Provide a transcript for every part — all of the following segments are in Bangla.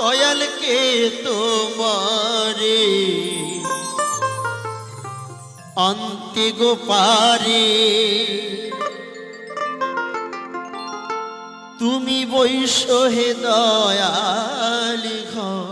দয়ালকে তোমারে? অন্তে গোপারে। তুমি বৈষ হে দয়াল ঘরে।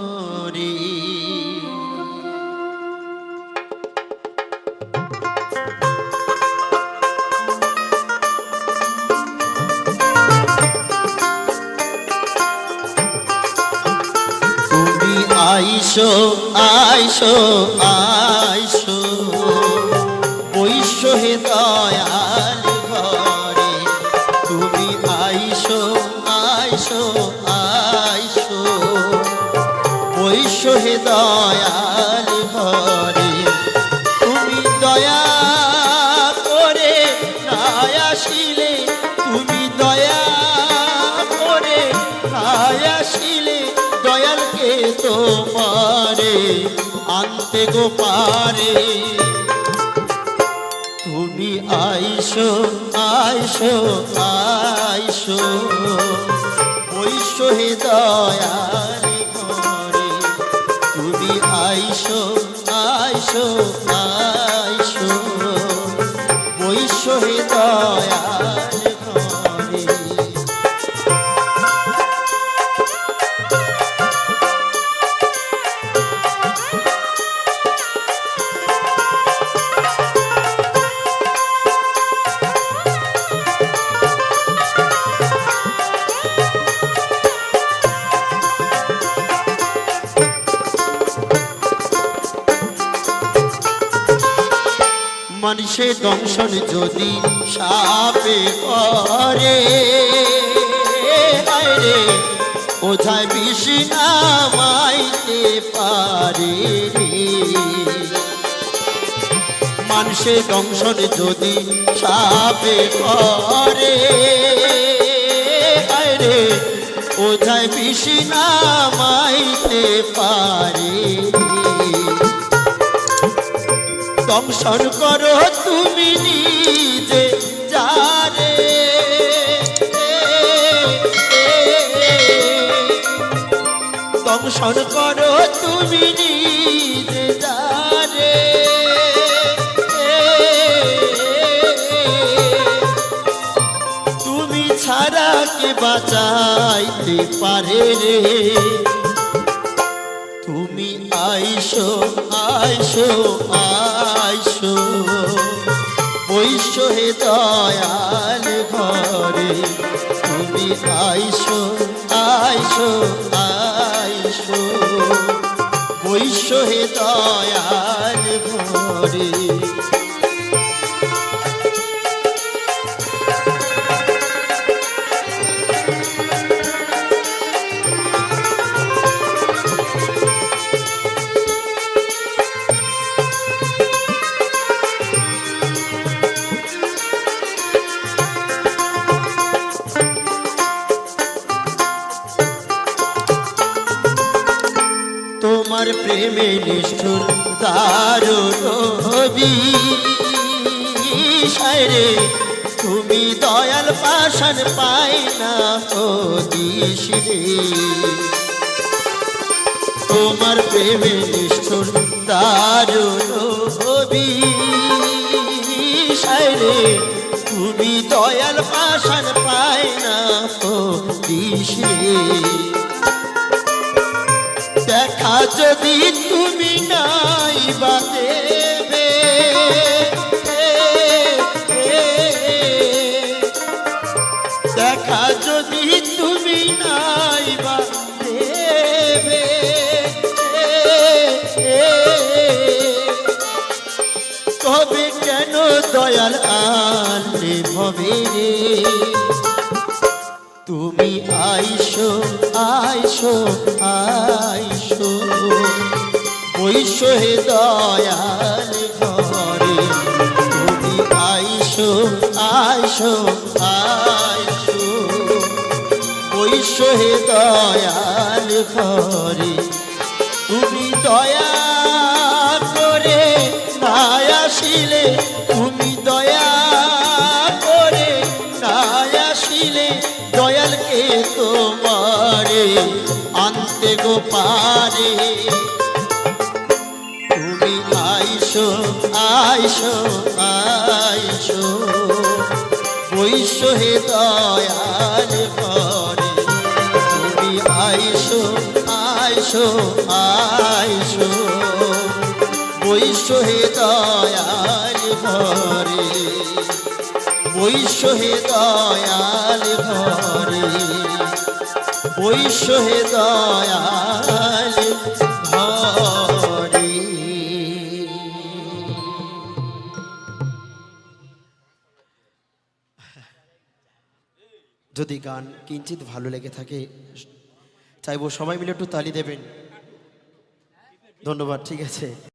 আইসো আইসো আইসো। বৈশ্য হে দয়াল ঘরে তুমি আইসো আইসো আইসো। বৈশ্য হে দয়াল আনতে গো পারে। তুমি আইসো আইসো আইসো। ওই হে দয়াল মানুষের দংশন যদি সাপে করে। হায়রে ওঝায় বিষ নামাইতে পারে রে। মানুষের দংশন যদি সাপে করে। হায়রে ওঝায় বিষ নামাইতে পারে দংশন করো তুমি নিজে, যারে, দংশন করো তুমি নিজে, যারে, তুমি ছাড়া কে বাঁচাইতে পারে রে? আইসো আইসো আইসো। বৈশ্য হে দয়াল ঘরে, তুমি আইসো আইসো আইসো। বৈশ্য হে দয়াল ঘরে তোমার প্রেমে নিষ্ঠুর দারুণ রে, তুমি দয়াল পাশান পাই না হদিস রে। তোমার প্রেমে নিষ্ঠুর দারুণ রে, তুমি দয়াল পাশান পাই না হদিস রে। দেখা যদি তুমি নাই বা দেবে দেখা যদি তুমি নাই বা দেবে তবে কেন দয়াল আনলে ভবে রে? তুমি আইসো আইসো আইসো। বৈশ্য হে দয়াল ঘরে তুমি আইসো আইসো আইসো। বৈশ্য হে দয়াল ঘরে তুমি দয়া করে আসিলে, তুমি দয়ালকে তোমারে আনতে গো পারে? তুমি আইসো আইসো আইসো বৈশ্য হে দয়াল পরে তুমি আইসো আইসো আইসো বৈশ্য হে দয়াল ভরে হে দয়াল বৈশ্য হে দয়াল ভরে যদি গান কিঞ্চিত ভালো লেগে থাকে, চাইব সবাই মিলে একটু তালি দেবেন। ধন্যবাদ, ঠিক আছে।